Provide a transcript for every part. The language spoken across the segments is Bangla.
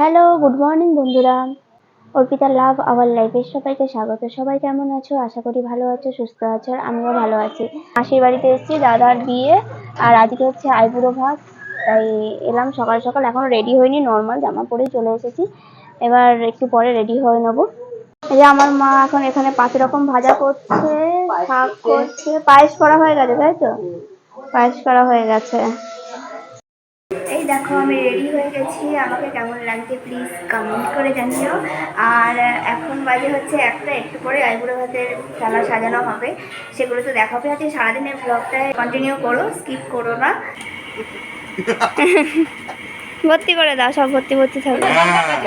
হ্যালো গুড মর্নিং বন্ধুরা। অর্পিতা লাভ আওয়ার লাইফের সবাইকে স্বাগত। সবাই কেমন আছো? আশা করি ভালো আছো সুস্থ আছো আর আমিও ভালো আছি। মাসির বাড়িতে এসেছি দাদার বিয়ে আর আজকে হচ্ছে আইবুড়ো ভাত। তাই এলাম সকাল সকাল এখনও রেডি হয়নি নর্মাল জামা পরেই চলে এসেছি। এবার একটু পরে রেডি হয়ে নেব। এই যে আমার মা এখন এখানে পাঁচ রকম ভাজা করছে শাক করছে। পায়েস করা হয়ে গেছে তাই তো? পায়েস করা হয়ে গেছে। এই দেখো আমি রেডি হয়ে গেছি। আমাকে কেমন লাগছে প্লিজ কমেন্ট করে জানিও। আর এখন বাজে হচ্ছে একটা একটু পরে আইবুড়ো ভাতের খেলা সাজানো হবে। সেগুলো তো দেখাবে আছে সারাদিনের ব্লগটায় কন্টিনিউ করো স্কিপ করো না। ভর্তি করে দাও সব ভর্তি ভর্তি থাকবে। আজ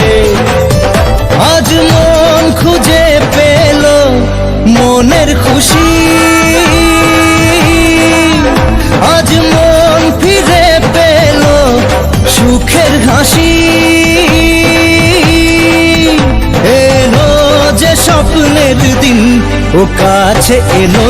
সুখের ঘাসি। এলো যে স্বপ্নের দিন ও কাছে এলো।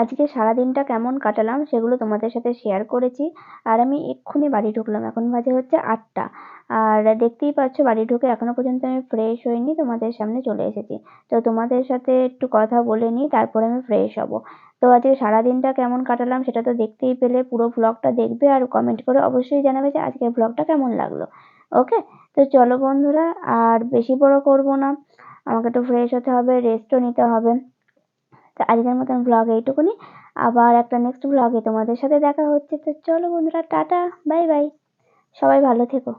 আজকে সারাদিনটা কেমন কাটালাম সেগুলো তোমাদের সাথে শেয়ার করেছি। আর আমি এক্ষুনি বাড়ি ঢুকলাম, এখন বাজে হচ্ছে আটটা। আর দেখতেই পাচ্ছ বাড়ি ঢুকে এখনও পর্যন্ত আমি ফ্রেশ হইনি, তোমাদের সামনে চলে এসেছি। তো তোমাদের সাথে একটু কথা বলে নিই, তারপরে আমি ফ্রেশ হব। তো আজকে সারাদিনটা কেমন কাটালাম সেটা তো দেখতেই পেলে, পুরো ব্লগটা দেখবে আর কমেন্ট করে অবশ্যই জানাবে যে আজকের ব্লগটা কেমন লাগল। ওকে তো চলো বন্ধুরা, আর বেশি বড় করব না। আমাকে একটু ফ্রেশ হতে হবে রেস্টও নিতে হবে। তো আজকের মতন ব্লগ এইটুকুনি। আবার একটা নেক্সট ব্লগে তোমাদের সাথে দেখা হচ্ছে। তো চলো বন্ধুরা, টাটা বাই বাই সবাই ভালো থেকো।